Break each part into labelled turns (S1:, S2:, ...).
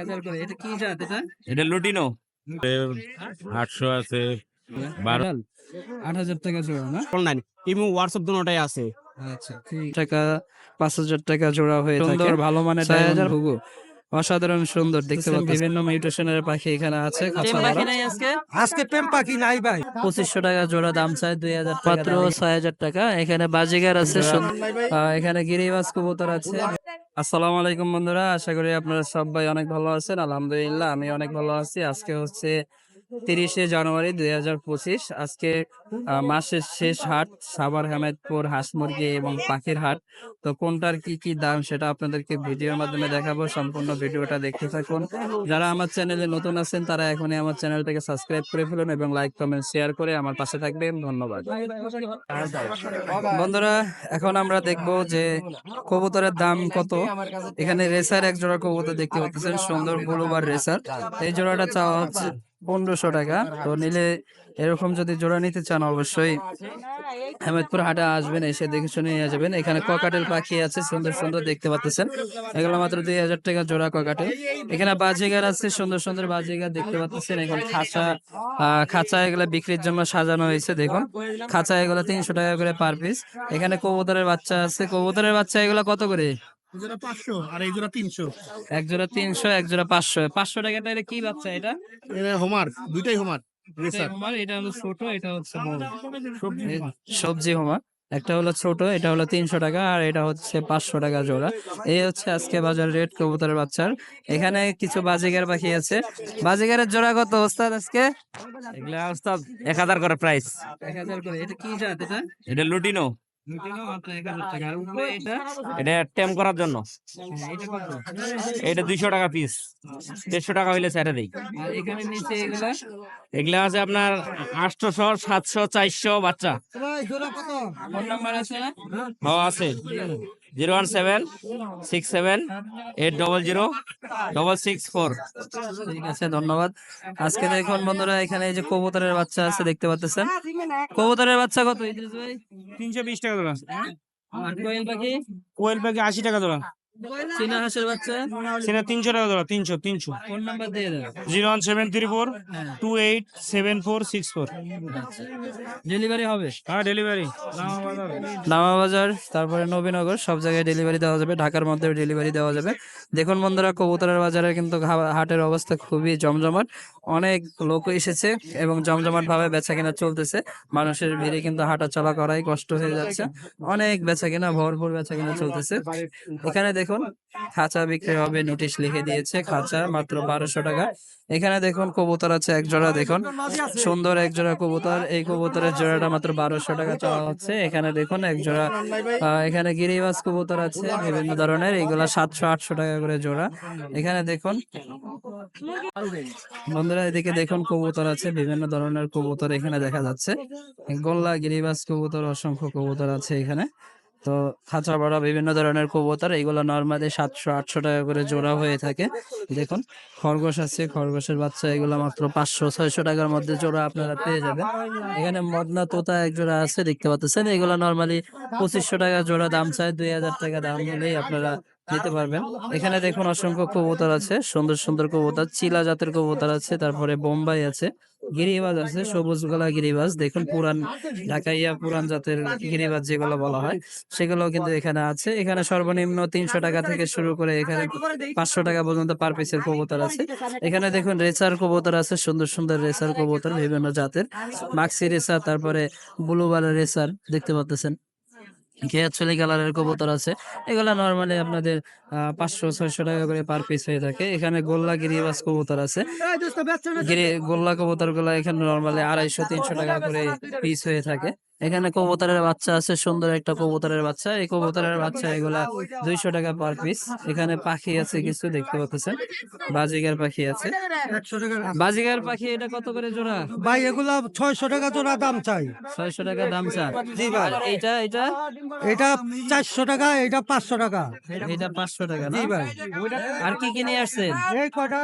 S1: হাজার এটা কি জাত এটা?
S2: এটা লুটিনো। আটশো আছে
S1: আট হাজার টাকা জোড়া না?
S3: অনলাইন এবং হোয়াটসঅ্যাপ দুটোটাই আছে।
S1: আচ্ছা টাকা পাঁচ হাজার টাকা জোড়া হয়ে থাকে। ভালো মানের ছয় হাজার। অসাধারণ সুন্দর। দেখতে পাচ্ছেন। বিভিন্ন মিউটেশনের পাখি এখানে আছে
S3: আজকে? প্রেম পাখি নাই ভাই।
S1: পঁচিশশো টাকা জোড়া দাম চায় দুই হাজার মাত্র ছয় হাজার টাকা। এখানে বাজিগার আছে এখানে গিরিবাজ কবুতর আছে। আসসালামু আলাইকুম বন্ধুরা, আশা করি আপনারা সবাই অনেক ভালো আছেন। আলহামদুলিল্লাহ আমি অনেক ভালো আছি। আজকে হচ্ছে তিরিশে জানুয়ারি দুই হাজার পঁচিশ, আজকে মাসের শেষ হাট, সাভার, হামেদপুর, হাঁস মুরগি এবং পাখির হাট। তো কোনটার কি কি দাম সেটা আপনাদেরকে ভিডিওর মাধ্যমে দেখাবো, সম্পূর্ণ ভিডিওটা দেখতে থাকুন। যারা আমার চ্যানেলে নতুন আছেন, তারা এখনই আমার চ্যানেলটাকে সাবস্ক্রাইব করে ফেলুন এবং লাইক, কমেন্ট, শেয়ার করে আমার পাশে থাকবেন। ধন্যবাদ। বন্ধুরা, এখন আমরা দেখব যে কবুতরের দাম কত। এখানে রেসার এক জোড়া কবুতর দেখতে পাচ্ছেন, সুন্দর ব্লুবার রেসার। এই জোড়াটা চাওয়া হচ্ছে পনেরোশো টাকা। তো নিলে এরকম যদি জোড়া নিতে চান অবশ্যই আহমেদপুর হাটে আসবেন এসে দেখে শুনে নিয়ে যাবেন। এখানে ককাটেল পাখি আছে সুন্দর সুন্দর দেখতে পাচ্ছেন। এগুলো মাত্র দুই হাজার টাকা জোড়া ককাটেল। এখানে বাজিগার আছে সুন্দর সুন্দর বাজিগার দেখতে পাচ্ছেন। এখন খাঁচা আহ, খাঁচা এগুলা বিক্রির জন্য সাজানো হয়েছে দেখুন। খাঁচা এগুলো তিনশো টাকা করে পার পিস। এখানে কবুতরের বাচ্চা আছে। কবুতরের বাচ্চা এগুলো কত করে?
S3: জোড়া পাঁচশো আর এই জোড়া তিনশো।
S1: এক জোড়া তিনশো এক জোড়া পাঁচশো পাঁচশো এটা কি বাচ্চা এটা?
S3: এটা হোমার দুইটাই হোমার
S1: এটা হলো ছোট এটা হচ্ছে সবজি হোমা একটা হলো ছোট এটা হলো তিনশো টাকা আর এটা হচ্ছে পাঁচশো টাকা জোড়া। এই হচ্ছে আজকে বাজার রেট কবুতরের বাচ্চার। এখানে কিছু বাজিগার পাখি আছে। বাজিগারের জোড়া কত ওস্তাদ আজকে?
S2: এগুলা ওস্তাদ এক হাজার করে প্রাইস
S1: এক হাজার করে এটা কি জাত এটা?
S2: এটা লুটিনো
S1: এটা
S2: এটা টেম করার জন্য
S1: এটা
S2: দুইশো টাকা পিস দেড়শো টাকা হইলে ছেড়ে দেই
S1: আর এগুলা
S2: এগুলা আছে আপনার আটশোশো সাতশো চারশো বাচ্চা।
S1: ফোন নাম্বার আছে
S2: আছে zero one seven six seven eight double zero double six four.
S1: ঠিক আছে ধন্যবাদ। আজকে দেখুন বন্ধুরা এখানে এই যে কবুতরের বাচ্চা আছে দেখতে পাচ্ছেন? কবুতরের বাচ্চা কত ইদ্রিস ভাই?
S3: তিনশো বিশ টাকা জোড়া
S1: কোয়েল পাখি?
S3: কোয়েল পাখি আশি টাকা জোড়া
S1: চীনা হাঁসের বাচ্চা?
S3: সেটা তিনশো টাকা জোড়া তিনশো তিনশো।
S1: ফোন নাম্বার দিয়ে দেন
S3: zero one seven three four two eight seven four six four.
S1: Delivery হবে?
S3: হ্যাঁ ডেলিভারি।
S1: নামাবাজার তারপরে নবীনগর সব জায়গায় ডেলিভারি দেওয়া যাবে। ঢাকার মধ্যে ডেলিভারি দেওয়া যাবে। দেখুন বন্ধুরা কবুতরের বাজারে কিন্তু হাটের অবস্থা খুবই জমজমাট। অনেক লোক এসেছে এবং জমজমাট ভাবে বেচা কেনা চলতেছে। মানুষের ভিড়ে কিন্তু হাঁটা চলা করাই কষ্ট হয়ে যাচ্ছে। অনেক বেচা কেনা ভরপুর বেচা কেনা চলতেছে। এখানে দেখুন, খাঁচা বিক্রি হবে, নোটিশ লিখে দিয়েছে খাঁচা, মাত্র বারোশো টাকা। এখানে দেখুন, কবুতর আছে, এক জোড়া, দেখুন। সুন্দর এক জোড়া কবুতর, এই কবুতরের জোড়াটা মাত্র বারোশো টাকা চাওয়া হচ্ছে। এখানে দেখুন, এক জোড়া এখানে গিরিবাজ কবুতর আছে, বিভিন্ন ধরনের এইগুলা সাতশো, আটশো টাকা করে জোড়া। এখানে দেখুন, বন্ধুরা, এদিকে দেখুন, কবুতর আছে, বিভিন্ন ধরনের কবুতর এখানে দেখা যাচ্ছে। গোল্লা, গিরিবাস কবুতর, অসংখ্য কবুতর আছে এখানে। তো খাঁচা বড়া বিভিন্ন ধরনের কবুতর এইগুলো নর্মালি সাতশো, আটশো টাকা করে জোড়া হয়ে থাকে। দেখুন, খরগোশ আছে, খরগোশের বাচ্চা, এগুলো মাত্র পাঁচশো, ছয়শো টাকার মধ্যে জোড়া আপনারা পেয়ে যাবেন। এখানে মদনা তোতা এক জোড়া আছে, দেখতে পাচ্ছেন। এগুলো নর্মালি পঁচিশশো টাকা জোড়া, দাম চায় দুই হাজার টাকা, দাম হলেই আপনারা নিতে পারবেন। এখানে দেখুন অসংখ্য কবুতর আছে সুন্দর সুন্দর কবুতর চিলা জাতের কবুতর আছে তারপরে বোম্বাই আছে গিরিবাজ আছে সবুজ গলা গিরিবাজ। দেখুন পুরান ঢাকাইয়া পুরান জাতের গিরিবাজ যেগুলো বলা হয় সেগুলো কিন্তু এখানে আছে। এখানে সর্বনিম্ন তিনশো টাকা থেকে শুরু করে এখানে পাঁচশো টাকা পর্যন্ত পার পিসের কবুতর আছে। এখানে দেখুন রেসার কবুতর আছে সুন্দর সুন্দর রেসার কবুতর বিভিন্ন জাতের। মাক্সি রেসার তারপরে ব্লু বালার রেসার দেখতে পাচ্ছেন। খেয়াচলি কালারের কবুতর আছে। এগুলো নর্মালি আপনাদের আহ, পাঁচশো ছয়শো টাকা করে পার পিস হয়ে থাকে। এখানে গোল্লা গিরিবাস কবুতর আছে। গোল্লা কবুতরগুলা এখানে নর্মালি আড়াইশো তিনশো টাকা করে পিস হয়ে থাকে। এখানে কবুতরের বাচ্চা আছে সুন্দর একটা কবুতরের বাচ্চা। এই কবুতরের বাচ্চা এগুলা দুইশো টাকা পার পিস এখানে পাখি আছে কিছু দেখতে পাচ্ছেন। বাজিগার পাখি আছে। বাজিগার পাখি এটা কত করে জোড়া?
S3: ভাই এগুলা ছয়শো টাকা জোড়া দাম চাই।
S1: ছয়শো টাকা দাম
S3: জি ভাই।
S1: আর এটা
S3: এটা চারশো টাকা এটা পাঁচশো টাকা।
S1: এটা পাঁচশো টাকা
S3: জি ভাই।
S1: আর কি কি নিয়ে আসছেন?
S3: এই কটা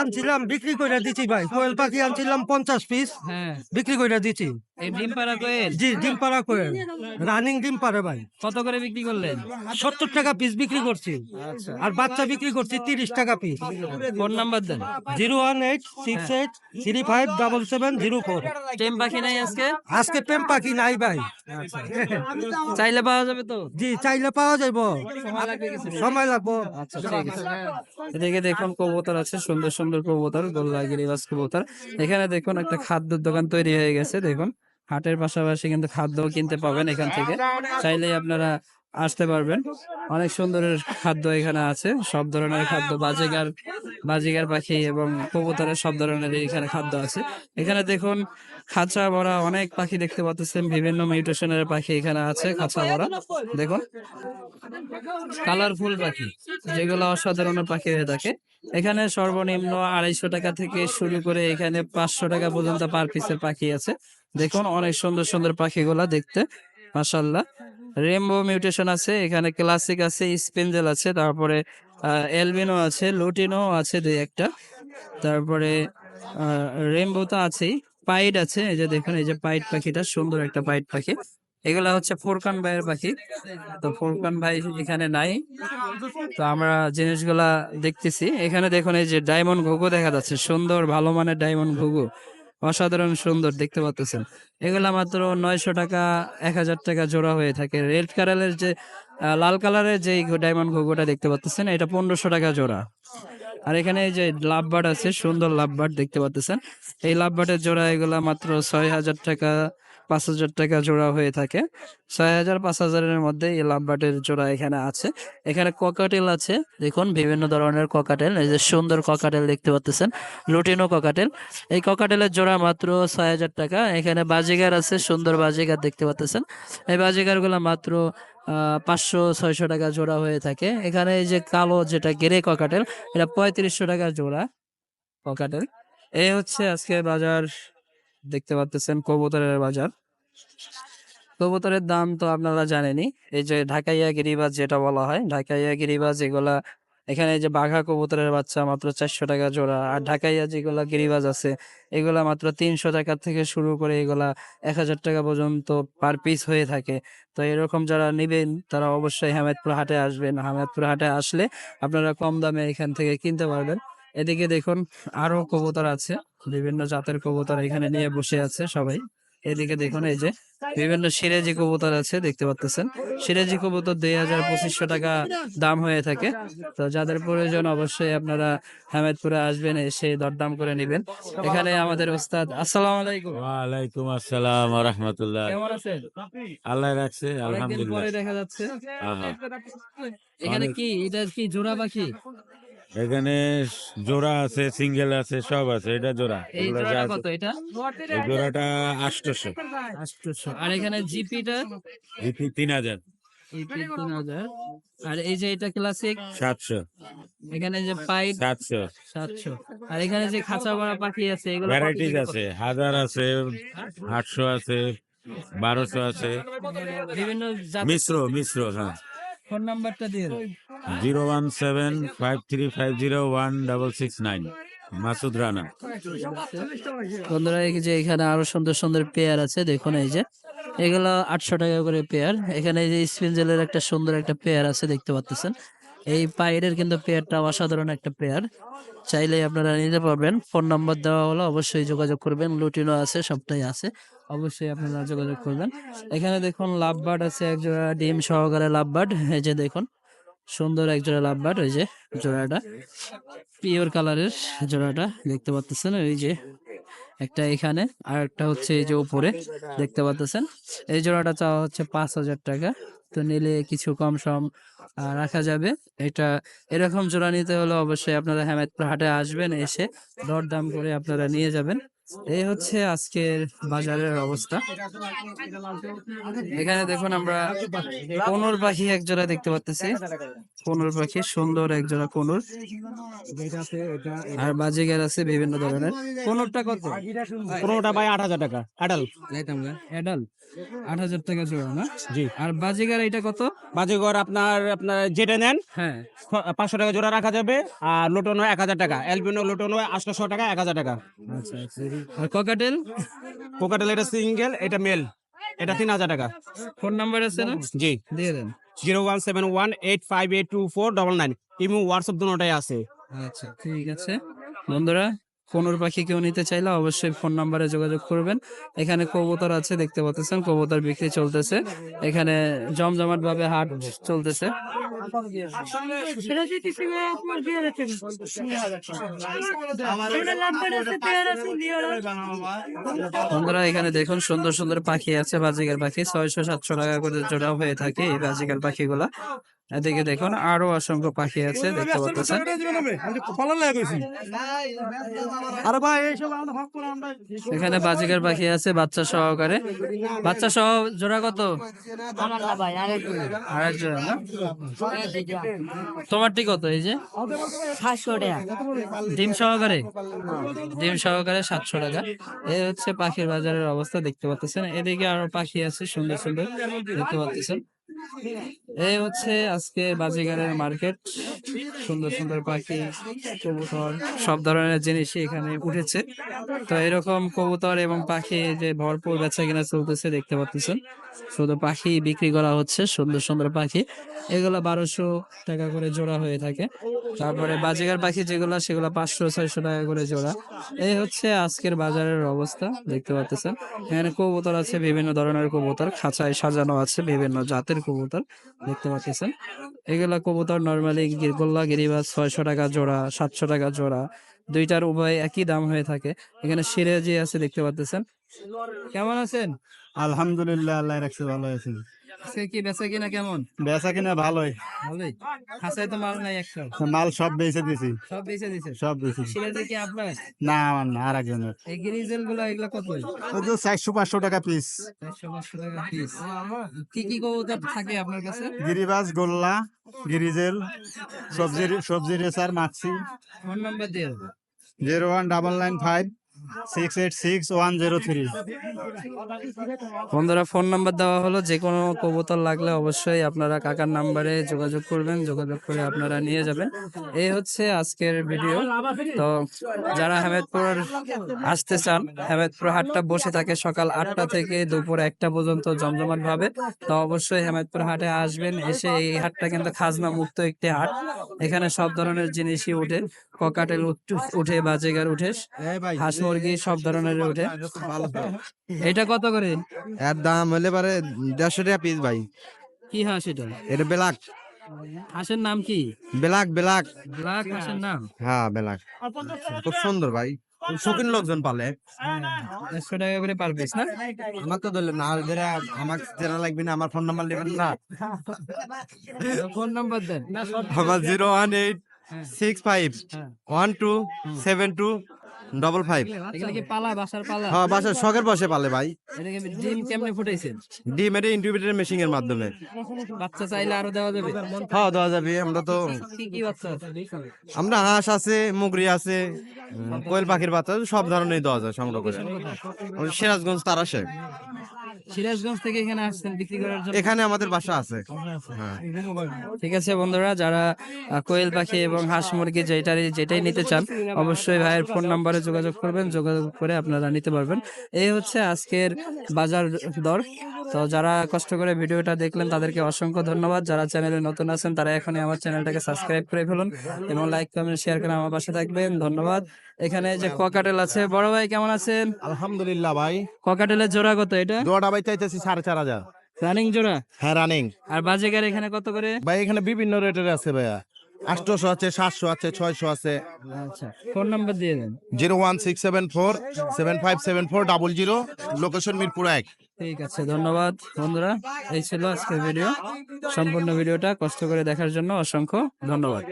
S3: আনছিলাম বিক্রি করে দিচ্ছি ভাই। কোয়েল পাখি আনছিলাম পঞ্চাশ পিস
S1: হ্যাঁ।
S3: বিক্রি করে দিচ্ছি
S1: এই ডিম পাড়া কোয়েল?
S3: জি ডিম পাড়া করে রানিং ডিম পারে ভাই।
S1: কত করে বিক্রি করলেন?
S3: সত্তর টাকা পিস বিক্রি করছি। আর বাচ্চা বিক্রি করছি তিরিশ টাকা পিস
S1: ফোন নাম্বার দেন।
S3: Zero one eight six eight three five double seven zero four.
S1: টেম পাখি নাই আজকে?
S3: আজকে প্রেম পাখি নাই ভাই।
S1: চাইলে পাওয়া যাবে তো।
S3: জি চাইলে পাওয়া যাইব।
S1: সময় লাগবে
S3: লাগবো।
S1: আচ্ছা এদিকে দেখুন কবুতর আছে সুন্দর সুন্দর কবুতর গোল্লা গিরিবাস কবুতর। এখানে দেখুন একটা খাদ্যের দোকান তৈরি হয়ে গেছে দেখুন। হাটের পাশাপাশি কিন্তু খাদ্যও কিনতে পাবেন এখান থেকে। চাইলেই আপনারা আসতে পারবেন। অনেক সুন্দরের খাদ্য এখানে আছে। সব ধরনের খাদ্য, বাজিগার বাজিগার পাখি এবং কবুতরের সব ধরনের এখানে খাদ্য আছে। এখানে দেখুন, খাঁচা ভরা অনেক পাখি দেখতে পাচ্ছেন বিভিন্ন মিউটেশনের পাখি এখানে আছে, খাঁচা ভরা। দেখুন, কালারফুল পাখি, যেগুলো অসাধারণ পাখি হয়ে থাকে। এখানে সর্বনিম্ন আড়াইশো টাকা থেকে শুরু করে এখানে পাঁচশো টাকা পর্যন্ত পার পিসের পাখি আছে। দেখুন অনেক সুন্দর সুন্দর পাখিগুলা দেখতে মাসাল্লাহ রেমবো মিউটেশন আছে এখানে ক্লাসিক আছে স্পেঞ্জেল আছে তারপরে এলবিনো আছে লুটিনো আছে দুই একটা। তারপরে রেমবো তো আছেই পাইট আছে এই যে দেখুন এই যে পাইট পাখিটা সুন্দর একটা পাইট পাখি। এগুলা হচ্ছে ফোরকান ভাইয়ের পাখি। তো ফোরকান ভাই এখানে নাই। তো আমরা জিনিসগুলা দেখতেছি। এখানে দেখুন এই যে ডায়মন্ড ঘুঘু দেখা যাচ্ছে সুন্দর ভালো মানের ডায়মন্ড ঘুঘু। অসাধারণ সুন্দর দেখতে পাচ্ছেন এগুলা মাত্র নয়শো টাকা, এক হাজার টাকা জোড়া হয়ে থাকে। রেড কালারের যে লাল কালারের যে ডায়মন্ড ঘুঘুটা দেখতে পাচ্ছেন এটা পনেরোশো টাকা জোড়া। আর এখানে এই যে লাভবার্ড আছে, সুন্দর লাভবার্ড দেখতে পাচ্ছেন এই লাভবার্ডের জোড়া এগুলা মাত্র ছয় হাজার টাকা পাঁচ হাজার টাকা জোড়া হয়ে থাকে। ছয় হাজার, পাঁচ হাজারের মধ্যে এই লাভবার্ডের জোড়া এখানে আছে। এখানে ককাটেল আছে। দেখুন, বিভিন্ন ধরনের ককাটেল। এই যে সুন্দর ককাটেল দেখতে পাচ্ছেন লুটিনো ককাটেল। এই ককাটেলের জোড়া মাত্র ছয় হাজার টাকা। এখানে বাজিগার আছে, সুন্দর বাজিগার দেখতে পাচ্ছেন এই বাজিগারগুলা মাত্র পাঁচশো, ছয়শো টাকা জোড়া হয়ে থাকে। এখানে এই যে কালো যেটা গেরে ককাটেল, এটা পঁয়ত্রিশশো টাকা জোড়া ককাটেল। এই হচ্ছে আজকে বাজার দেখতে পাচ্ছেন কবুতরের বাজার। কবুতরের দাম তো আপনারা জানেনই। এই যে ঢাকাইয়া গিরিবাজ যেটা বলা হয়, ঢাকাইয়া গিরিবাজ এগুলা, এখানে যে বাঘা কবুতরের বাচ্চা মাত্র চারশো টাকা জোড়া, আর ঢাকাইয়া যেগুলা গিরিবাজ আছে, এগুলা মাত্র তিনশো টাকা থেকে শুরু করে এগুলা এক হাজার টাকা পর্যন্ত পার পিস হয়ে থাকে। তো এরকম যারা নেবেন, তারা অবশ্যই হামেদপুর হাটে আসবেন। হামেদপুর হাটে আসলে আপনারা কম দামে এখান থেকে কিনতে পারবেন। এদিকে দেখুন আরও কবুতর আছে। বিভিন্ন জাতের কবুতর এখানে নিয়ে বসে আছে সবাই। এদিকে দেখুন এই যে বিভিন্ন সিরাজি কবুতর আছে দেখতে পাচ্ছেন সিরাজি কবুতর দুই হাজার পঁচিশশো টাকা দাম হয়ে থাকে। তো যাদের প্রয়োজন অবশ্যই আপনারা হামেদপুরে আসবেন এসে দরদাম করে নেবেন। এখানে আমাদের ওস্তাদ আসসালাম আলাইকুম।
S4: ওয়ালাইকুম আসসালাম রহমতুল্লাহ।
S1: কেমন আছেন?
S4: আল্লাহ রাখছে আলহামদুলিল্লাহ।
S1: দেখা যাচ্ছে। এখানে কি এটা কি জোড়া পাখি?
S4: এখানে জোড়া আছে সিঙ্গেল আছে সব আছে এটা জোড়া।
S1: এই কত এটা?
S4: এই জোড়াটা আটশোশো।
S1: আটশোশো। আর এখানে জিপিটা?
S4: জিপি তিন হাজার।
S1: জিপি তিন হাজার। আর এই যে এটা ক্লাসিক?
S4: সাতশো।
S1: এখানে যে পাইপ?
S4: সাতশো।
S1: সাতশো। আর এখানে যে খাঁচা ভরা পাখি আছে এগুলো কত
S4: ভ্যারাইটিস আছে। হাজার আছে আটশো আছে বারোশো আছে।
S1: বিভিন্ন
S4: মিশ্র মিশ্র হ্যাঁ।
S1: ফোন নাম্বারটা দিয়ে দাও।
S4: Zero one seven five three five zero one double six nine. Masud Rana.
S1: বন্ধুরা এই যে এখানে আরও সুন্দর সুন্দর পেয়ার আছে দেখুন এই যে। এগুলো আটশো টাকা করে পেয়ার। এখানে এই যে স্পেঞ্জেলের একটা সুন্দর একটা পেয়ার আছে দেখতে পাচ্ছেন এই পাইরের কিন্তু পেয়ারটা অসাধারণ একটা পেয়ার। চাইলে আপনারা নিতে পারবেন। ফোন নাম্বার দেওয়া হলো অবশ্যই যোগাযোগ করবেন। লুটিনো আছে সবটাই আছে। অবশ্যই আপনারা যোগাযোগ করবেন। এখানে দেখুন লাভবার্ড আছে, এক জোড়া ডিম সহকারে লাভবার্ড এই যে দেখুন, সুন্দর এক জোড়া লাভবার্ড ওই যে জোড়াটা। পিওর কালারের জোড়াটা দেখতে পাচ্ছেন ওই যে একটা এখানে, আর একটা হচ্ছে এই যে উপরে, দেখতে পাচ্ছেন। এই জোড়াটা চাওয়া হচ্ছে পাঁচ হাজার টাকা। তো নিলে কিছু কম সম রাখা যাবে। এটা এরকম জোড়া নিতে হলে অবশ্যই আপনারা হেমায়তপুর হাটে আসবেন, এসে দরদাম করে আপনারা নিয়ে যাবেন। এই হচ্ছে আজকের বাজারের অবস্থা। এখানে দেখুন আমরা কোনুর পাখি এক জোড়া দেখতে পাচ্ছি কোনুর পাখি সুন্দর এক জোড়া কোনুর। আর বাজিগার আছে বিভিন্ন ধরনের। কোনুরটা কত?
S3: পনেরোটা বাই আট হাজার টাকা আডাল
S1: অ্যাডাল আট হাজার টাকা জোড়া না?
S3: জি।
S1: আর বাজিগার এটা কত?
S3: বাজিগর আপনার আপনার যেটা নেন
S1: হ্যাঁ।
S3: পাঁচশো টাকা জোড়া রাখা যাবে। আর লোটনো এক হাজার টাকা এলবিনো লোটনো আটশোশো টাকা এক হাজার টাকা।
S1: আচ্ছা আচ্ছা। আর ককাটেল
S5: কোকাটেল এটা সিঙ্গেল এটা মেল এটা তিন হাজার টাকা।
S1: ফোন নাম্বার আছে না?
S5: জি।
S1: দিয়ে দেন।
S5: Zero one seven one eight five eight two four double nine imo WhatsApp দুটোটাই আছে।
S1: আচ্ছা ঠিক আছে। বন্ধুরা কোনোর পাখি কেউ নিতে চাইলে অবশ্যই ফোন নাম্বারে যোগাযোগ করবেন। এখানে কবুতর আছে দেখতে পাচ্ছেন। কবুতর বিক্রি চলতেছে। এখানে জমজমাট ভাবে হাট চলতেছে। বন্ধুরা এখানে দেখুন সুন্দর সুন্দর পাখি আছে বাজিকার পাখি। ছয়শো সাতশো টাকা করে জোড়া হয়ে থাকে এই বাজিকার পাখিগুলা। এদিকে দেখুন আরও অসংখ্য পাখি আছে দেখতে পাচ্ছেন।
S3: আরে
S1: এখানে বাজিকার পাখি আছে বাচ্চা সহকারে। বাচ্চা সহ জোড়া কত? আড়াই জোড়া না? তোমারটি কত এই যে? ডিম সহকারে? ডিম সহকারে সাতশো টাকা। এই হচ্ছে পাখির বাজারের অবস্থা দেখতে পাচ্ছেন। এদিকে আরও পাখি আছে সুন্দর সুন্দর দেখতে পাচ্ছেন। এই হচ্ছে আজকে বাজিগারের মার্কেট। সুন্দর সুন্দর পাখি, কবুতর, সব ধরনের জিনিসই এখানে উঠেছে। তো এরকম কবুতর এবং পাখি যে ভরপুর বেচা কিনা চলতেছে, দেখতে পাচ্ছেন। শুধু পাখি বিক্রি করা হচ্ছে, সুন্দর সুন্দর পাখি। এগুলো বারোশো টাকা করে জোড়া হয়ে থাকে। তারপরে বাজিগার পাখি যেগুলো, সেগুলো পাঁচশো, ছয়শো টাকা করে জোড়া। এই হচ্ছে আজকের বাজারের অবস্থা, দেখতে পাচ্ছেন। এখানে কবুতর আছে, বিভিন্ন ধরনের কবুতর। খাঁচায় সাজানো আছে, বিভিন্ন জাতের কবুতর দেখতে পাচ্ছেন। এগুলা কবুতর নর্মালি গোল্লা, গিরিবাজ, ছয়শো টাকা জোড়া, সাতশো টাকা জোড়া, দুইটার উভয় একই দাম হয়ে থাকে। এখানে সিরে যে আছে দেখতে পাচ্ছেন। কেমন আছেন?
S6: আলহামদুলিল্লাহ, আল্লাহ রাখছে, ভালো আছি।
S1: কি বেচা কিনা কেমন?
S6: বেচা কিনা ভালোই।
S1: ভালোই? খাঁচায় তো মাল নাই একটা
S6: মাল সব বেচে দিছি।
S1: সব বেচে দিছে?
S6: সব বেচে
S1: সিরাজি কি আপনার?
S6: না আমার না আর একজনের
S1: এই গ্রিজেলগুলো এগুলো কত?
S6: ওই তো চারশো পাঁচশো টাকা পিস
S1: চারশো পাঁচশো টাকা পিস কি কি কবুতর থাকে আপনার কাছে?
S6: গিরিবাজ গোল্লা গিরিজেল সবজি সবজি রেসার মাছি।
S1: ফোন নাম্বার দিয়ে
S6: zero one double nine five. Six eight six one zero three
S1: বন্ধুরা ফোন নাম্বার দেওয়া হলো যে কোনো কবুতর লাগলে অবশ্যই আপনারা কাকার নাম্বারে যোগাযোগ করবেন যোগাযোগ করে আপনারা নিয়ে যাবেন। এই হচ্ছে আজকের ভিডিও তো যারা হেমেদপুর আসতে চান হেমেদপুর হাটটা বসে থাকে সকাল আটটা থেকে দুপুর একটা পর্যন্ত জমজমাট ভাবে। তো অবশ্যই হেমেদপুর হাটে আসবেন এসে এই হাটটা কিন্তু খাজনা মুক্ত একটি হাট। এখানে সব ধরনের জিনিসই উঠে ককাটেল উঠ- উঠে বাজেগার উঠে হাঁস মুরগি সব ধরনের উঠে এটা কত করে?
S7: এর দাম হলে পারে দেড়শো টাকা পিস ভাই।
S1: কি হাঁস এটা?
S7: এটা ব্ল্যাক।
S1: হাঁসের নাম কি?
S7: Black black.
S1: ব্ল্যাক হাঁসের নাম?
S7: হ্যাঁ ব্ল্যাক। খুব সুন্দর ভাই। শৌখিন লোকজন পালে।
S1: দেড়শো টাকা করে পার পিস না?
S7: আমার তো ধরলেন না যারা আমার যারা লাগবে না আমার ফোন নাম্বার নেবেন না।
S1: ফোন নাম্বার দেন।
S7: আমার zero one eight six five
S1: হ্যাঁ।
S7: One two seven two double five
S1: কি পালা বাসার পালা?
S7: হ্যাঁ বাসার শখের বসে পালে ভাই।
S1: এটাকে ডিম কেমনে ফুটাইছেন?
S7: ডিম এটা ইনকিউবেটর মেশিন এর মাধ্যমে।
S1: বাচ্চা চাইলে আরও দেওয়া যাবে?
S7: হ্যাঁ দেওয়া যাবে আমরা তো
S1: কি কি বাচ্চা
S7: আমরা হাঁস আছে মুগরি আছে কোয়েল পাখির বাচ্চা সব ধরনের দেওয়া যায় সংগ্রহ করে। সিরাজগঞ্জ তার আসে
S1: সিরাজগঞ্জ থেকে এখানে আসছেন বিক্রি করার জন্য?
S7: এখানে আমাদের বাসা আছে। হ্যাঁ।
S1: ঠিক আছে বন্ধুরা যারা কোয়েল পাখি এবং হাঁস মুরগি যেটাই যেটাই নিতে চান অবশ্যই ভাইয়ের ফোন নাম্বারে যোগাযোগ করবেন যোগাযোগ করে আপনারা নিতে পারবেন। এই হচ্ছে আজকের বাজার দর। তো যারা কষ্ট করে ভিডিওটা দেখলেন তাদেরকে অসংখ্য ধন্যবাদ। যারা চ্যানেলে নতুন আছেন তারা এখনই আমার চ্যানেলটাকে সাবস্ক্রাইব করে ফেলুন এবং লাইক কমেন্ট শেয়ার করে আমার পাশে থাকবেন। ধন্যবাদ। এখানে যে ককাটেল আছে বড় ভাই কেমন আছেন?
S6: আলহামদুলিল্লাহ ভাই।
S1: ককাটেলের জোড়া কত এটা?
S6: জোড়া ভাই চাইতেছি সাড়ে চার হাজার।
S1: রানিং জোড়া?
S6: হ্যাঁ রানিং।
S1: আর বাজেগার এখানে কত করে?
S6: ভাই এখানে বিভিন্ন রেটের আছে ভাইয়া। আটশো আছে সাতশো আছে ছয়শো আছে।
S1: আচ্ছা ফোন নাম্বার দিয়ে দেন।
S6: Zero one six seven four seven five seven four double zero location Mirpur এক।
S1: ঠিক আছে, ধন্যবাদ বন্ধুরা। এই ছিল আজকের ভিডিও। সম্পূর্ণ ভিডিওটা কষ্ট করে দেখার জন্য অসংখ্য ধন্যবাদ।